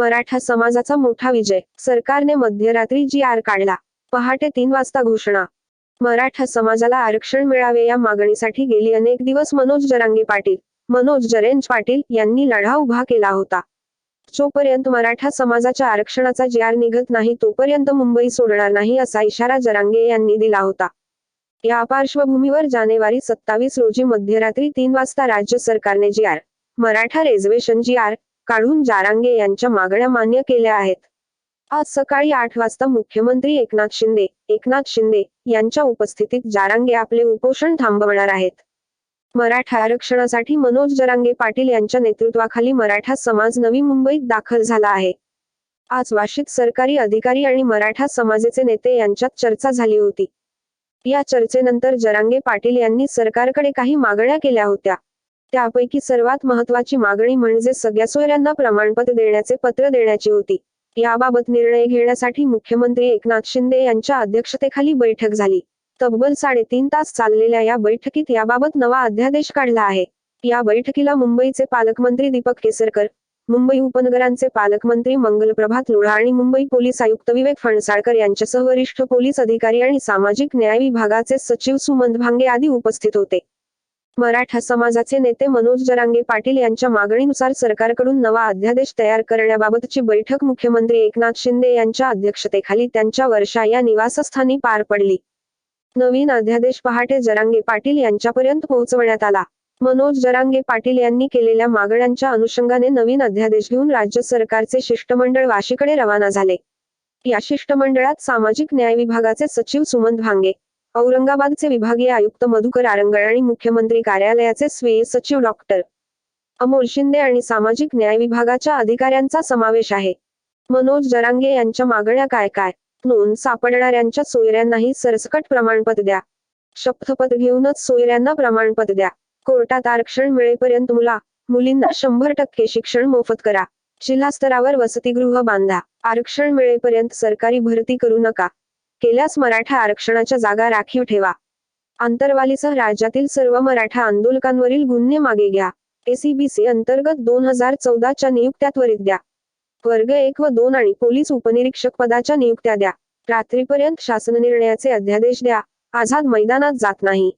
मराठा समाजाचा मोठा विजय. सरकारने मध्यरात्री जी आर काढला. पहाटे तीन वाजता घोषणा. मराठा समाजाला आरक्षण मिळावे या मागणीसाठी गेली अनेक दिवस मनोज जरांगी पाटील. मनोज जरेंज पाटील यांनी लढा उभा केला होता. जोपर्यंत मराठा समाजाच्या आरक्षणाचा जी आर निघत नाही तोपर्यंत मुंबई सोडणार नाही असा इशारा जरांगे यांनी दिला होता. या पार्श्वभूमीवर जानेवारी सत्तावीस रोजी मध्यरात्री तीन वाजता राज्य सरकारने G R Maratha reservation G R काढून जारांगे यांच्या मागण्या मान्य केल्या आहेत. आज सकाळी आठ वाजता मुख्यमंत्री एकनाथ शिंदे एकनाथ शिंदे यांच्या उपस्थितीत जारांगे आपले उपोषण थांबवणार आहेत. मराठा आरक्षणासाठी मनोज जरांगे पाटील यांच्या नेतृत्वाखाली मराठा समाज नवी मुंबईत दाखल झाला आहे. आज वाशित सरकारी अधिकारी आणि मराठा समाजाचे नेते यांच्यात चर्चा झाली होती. या चर्चेनंतर जरांगे पाटील यांनी सरकारकडे काही मागण्या केल्या होत्या. त्यापैकी सर्वात महत्वाची मागणी म्हणजे सगळ्या सोयऱ्यांना प्रमाणपत्र देण्याचे पत्र देण्याची होती. याबाबत निर्णय घेण्यासाठी मुख्यमंत्री एकनाथ शिंदे यांच्या अध्यक्षतेखाली बैठक झाली. तब्बल साडेतीन तास चाललेल्या या बैठकीत याबाबत नवा अध्यादेश काढला आहे. या बैठकीला मुंबईचे पालकमंत्री दीपक केसरकर मुंबई उपनगरांचे पालकमंत्री मंगलप्रभात लोढा आणि मुंबई पोलीस आयुक्त विवेक फणसाळकर यांच्यासह वरिष्ठ पोलीस अधिकारी आणि सामाजिक न्याय विभागाचे सचिव सुमंत भांगे आदी उपस्थित होते. मराठा समाजाचे नेते मनोज जरांगे पाटील यांच्या मागणीनुसार सरकारकडून नवा अध्यादेश तयार करण्याबाबतची बैठक मुख्यमंत्री एकनाथ शिंदे यांच्या अध्यक्षतेखाली त्यांच्या वर्षा या निवासस्थानी पार पडली. नवीन अध्यादेश पहाटे जरांगे पाटील यांच्यापर्यंत पोहोचवण्यात आला. मनोज जरांगे पाटील यांनी केलेल्या मागण्यांच्या अनुषंगाने नवीन अध्यादेश घेऊन राज्य सरकारचे शिष्टमंडळ वाशीकडे रवाना झाले. या शिष्टमंडळात सामाजिक न्याय विभागाचे सचिव सुमंत भांगे औरंगाबादचे विभागीय आयुक्त मधुकर आरंगळ आणि मुख्यमंत्री कार्यालयाचे स्वीय सचिव डॉक्टर अमोल शिंदे आणि सामाजिक न्याय विभागाच्या अधिकाऱ्यांचा समावेश आहे. मनोज जरांगे यांच्या मागण्या काय काय? नोंद सापडणाऱ्यांच्या सोयऱ्यांनाही सरसकट प्रमाणपत्र द्या. शपथपत्र घेऊनच सोयऱ्यांना प्रमाणपत्र द्या. कोर्टात आरक्षण मिळेपर्यंत मुला मुलींना शंभर टक्के शिक्षण मोफत करा. जिल्हा स्तरावर वसतिगृह बांधा. आरक्षण मिळेपर्यंत सरकारी भरती करू नका. केल्यास मराठा आरक्षणाच्या जागा राखीव ठेवा. आंतरवालीसह राज्यातील सर्व मराठा आंदोलकांवरील गुन्हे मागे घ्या. एसीबीसी अंतर्गत दोन हजार चौदाच्या नियुक्त्या त्वरित द्या. वर्ग एक व दोन आणि पोलीस उपनिरीक्षक पदाच्या नियुक्त्या द्या. रात्रीपर्यंत शासन निर्णयाचे अध्यादेश द्या. आझाद मैदानात जात नाही.